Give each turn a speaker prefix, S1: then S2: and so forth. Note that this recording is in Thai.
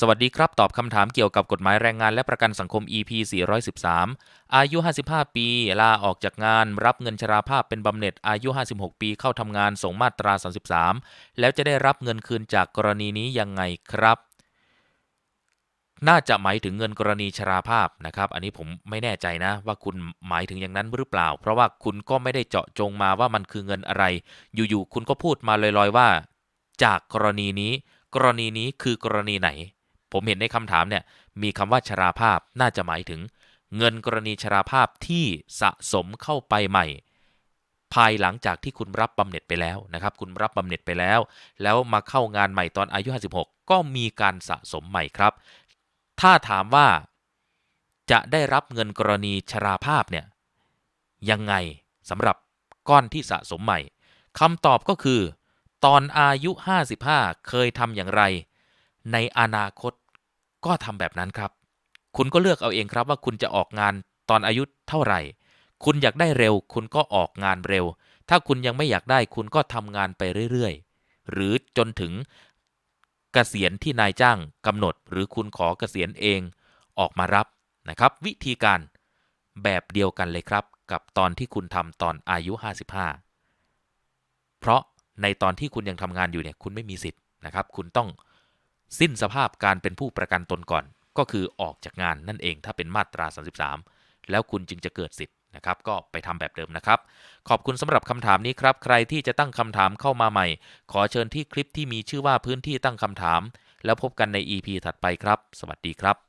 S1: สวัสดีครับ ตอบคำถามเกี่ยวกับกฎหมายแรงงานและประกันสังคม EP 413 อายุ 55 ปี ลาออกจากงาน รับเงินชราภาพเป็นบำเหน็จอายุ 56 ปีเข้าทำงานส่งมาตรา 33 แล้วจะได้รับเงินคืนจากกรณีนี้ยังไงครับ น่าจะหมายถึงเงินกรณีชราภาพนะครับ อันนี้ผมไม่แน่ใจนะ ว่าคุณหมายถึงอย่างนั้นหรือเปล่า เพราะว่าคุณก็ไม่ได้เจาะจงมาว่ามันคือเงินอะไร อยู่ๆคุณก็พูดมาลอยๆว่า จากกรณีนี้ กรณีนี้คือกรณีไหน ผมเห็นในคำถามเนี่ยมีคำว่าชราภาพน่าจะหมายถึง เงินกรณีชราภาพที่สะสมเข้าไปใหม่ ภายหลังจากที่คุณรับบำเหน็จไปแล้วนะครับ คุณรับบำเหน็จไปแล้ว แล้วมาเข้างานใหม่ตอนอายุ 56 ก็มีการสะสมใหม่ครับ ถ้าถามว่าจะได้รับเงินกรณีชราภาพเนี่ยยังไงสำหรับก้อนที่สะสมใหม่คำตอบก็คือ ตอนอายุ 55 เคยทำอย่างไร ในอนาคต ก็ทำแบบนั้นครับ คุณก็เลือกเอาเองครับว่าคุณจะออกงานตอนอายุเท่าไหร่ คุณอยากได้เร็ว คุณก็ออกงานเร็ว ถ้าคุณยังไม่อยากได้คุณก็ทำงานไปเรื่อยๆ หรือจนถึงเกษียณที่นายจ้างกำหนด หรือคุณขอเกษียณเองออกมารับนะครับ วิธีการแบบเดียวกันเลยครับ กับตอนที่คุณทำตอนอายุ 55 เพราะในตอนที่คุณยังทำงานอยู่เนี่ยคุณไม่มีสิทธิ์นะครับ คุณต้อง สิ้นสภาพการเป็นผู้ประกันตนก่อน ก็คือออกจากงานนั่นเองถ้าเป็นมาตรา 33 แล้วคุณจึงจะเกิดสิทธิ์นะครับก็ไปทำแบบเดิมนะครับ ขอบคุณสำหรับคำถามนี้ครับ ใครที่จะตั้งคำถามเข้ามาใหม่ ขอเชิญที่คลิปที่มีชื่อว่าพื้นที่ตั้งคำถาม แล้วพบกันใน EP ถัดไปครับ สวัสดีครับ